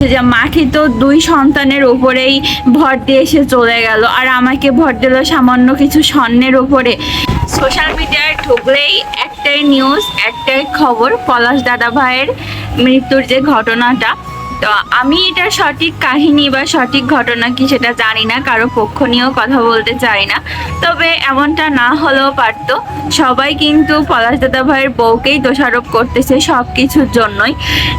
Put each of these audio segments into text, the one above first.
যে মাঠে তো দুই সন্তানের উপরেই ভর দিয়ে এসে চলে গেল, আর আমাকে ভর দিল সামান্য কিছু স্বর্ণের উপরে। সোশ্যাল মিডিয়ায় ঢুকলেই একটাই নিউজ একটাই খবর, পলাশ দাদা ভাইয়ের মৃত্যুর যে ঘটনাটা। তো আমি এটার সঠিক কাহিনী বা সঠিক ঘটনা কি সেটা জানি না, কারও পক্ষ নিয়েও কথা বলতে চাই না। তবে এমনটা না হলেও পারতো। সবাই কিন্তু পলাশ দাদা ভাইয়ের বউকেই দোষারোপ করতেছে সব কিছুর জন্যই।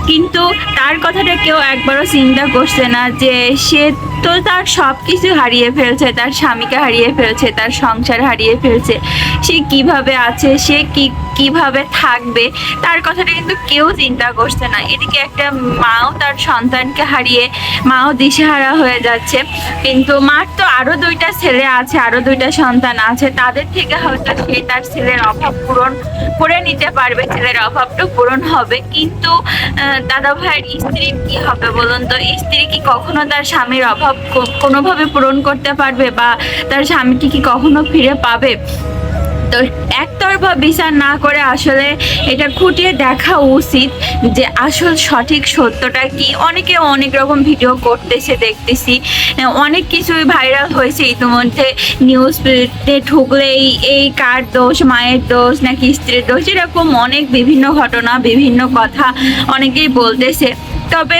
কিন্তু তার কথাটা কেউ একবারও চিন্তা করছে না যে সে তো তার সব কিছু হারিয়ে ফেলছে, তার স্বামীকে হারিয়ে ফেলছে, তার সংসার হারিয়ে ফেলছে। সে কীভাবে আছে, সে কি, কীভাবে থাকবে, তার কথাটা কিন্তু কেউ চিন্তা করছে না। এদিকে একটা মাও তার সন্তানকে হারিয়ে মাও দিশেহারা হয়ে যাচ্ছে। কিন্তু মার তো আরও দুইটা ছেলে আছে, আরও দুইটা সন্তান আছে। তাদের থেকে হয়তো সে তার ছেলের অভাব পূরণ করে নিতে পারবে, ছেলের অভাবটা পূরণ হবে। কিন্তু দাদা ভাইয়ের স্ত্রীর কি হবে বলুন তো? স্ত্রী কি কখনো তার স্বামীর অভাব কোনোভাবে পূরণ করতে পারবে বা তার স্বামীকে কি কখনো ফিরে পাবে? তো একতরফা বিচার না করে আসলে এটা খুঁটিয়ে দেখা উচিত যে আসল সঠিক সত্যটা কি। অনেকে অনেক রকম ভিডিও করতেছে, দেখতেছি। অনেক কিছুই ভাইরাল হয়েছে ইতিমধ্যে। নিউজ ঢুকলে এই এই কার দোষ, মায়ের দোষ, নাকি স্ত্রীর দোষ, এরকম অনেক বিভিন্ন ঘটনা, বিভিন্ন কথা অনেকেই বলতেছে। তবে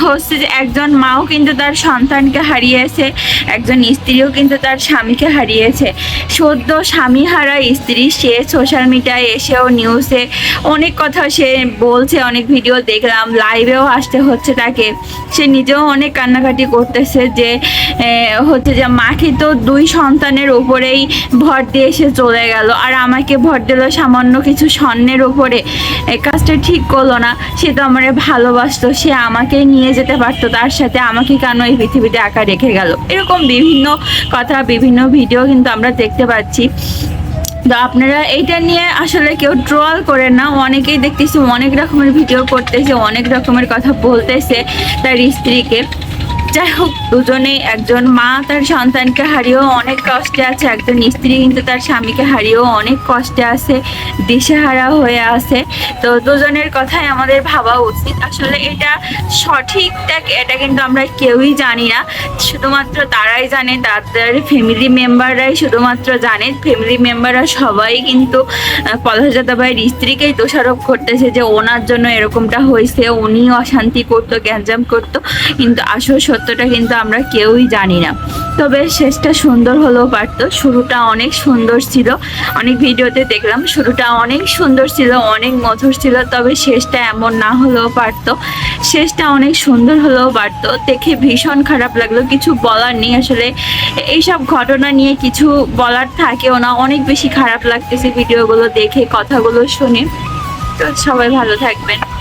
হচ্ছে যে একজন মাও কিন্তু তার সন্তানকে হারিয়েছে, একজন স্ত্রীও কিন্তু তার স্বামীকে হারিয়েছে। সদ্য স্বামী হারা স্ত্রী, সে সোশ্যাল মিডিয়ায় এসেও নিউজে অনেক কথা সে বলছে, অনেক ভিডিও দেখলাম লাইভেও আসতে হচ্ছে তাকে। সে নিজেও অনেক কান্নাকাটি করতেছে যে হচ্ছে যে মাকে তো দুই সন্তানের উপরেই ভর দিয়ে এসে চলে গেল, আর আমাকে ভর দিল সামান্য কিছু স্বর্ণের উপরে। কাজটা ঠিক করল না, সে তো আমার ভালোবাসতো, সে আমাকে নিয়ে যেতে পারতো, তার সাথে আমাকে কেন এই পৃথিবীতে একা রেখে গেল? এরকম বিভিন্ন কথা, বিভিন্ন ভিডিও কিন্তু আমরা দেখতে পাচ্ছি। তো আপনারা এইটা নিয়ে আসলে কেউ ট্রল করেন না, অনেকেই দেখতেছি অনেক রকমের ভিডিও করতেছে, অনেক রকমের কথা বলতেছে তার স্ত্রীকে। যাই হোক, দুজনেই একজন মা, তার সন্তানকে হারিয়েও অনেক কষ্টে আছে। একজন স্ত্রী কিন্তু তার স্বামীকে হারিয়েও অনেক কষ্টে আছে, দিশেহারা হয়ে আছে। তো দুজনের কথাই আমাদের ভাবা উচিত। আসলে এটা সঠিকটা এটা কিন্তু আমরা কেউই জানি না। শুধুমাত্র তারাই জানে, তাদের ফ্যামিলি মেম্বাররাই শুধুমাত্র জানে। ফ্যামিলি মেম্বাররা সবাই কিন্তু পলাশদাদা ভাইয়ের স্ত্রীকেই দোষারোপ করতেছে যে ওনার জন্য এরকমটা হয়েছে। উনি অশান্তি করতো, গ্যাঞ্জাম করতো। কিন্তু আসল সত্যটা কিন্তু আমরা কেউই জানি না। তবে শেষটা সুন্দর হলেও পারতো। শুরুটা অনেক সুন্দর ছিল। অনেক ভিডিওতে দেখলাম, শুরুটা অনেক সুন্দর ছিল, অনেক মধুর ছিল, তবে শেষটা এমন না হলেও পারতো। শেষটা অনেক সুন্দর হলেও পারতো। দেখে ভীষণ খারাপ লাগল। কিছু বলার নেই আসলে। এইসব ঘটনা নিয়ে কিছু বলার থাকেও না। অনেক বেশি খারাপ লাগতেছে ভিডিওগুলো দেখে, কথাগুলো শুনে। তো সবাই ভালো থাকবেন।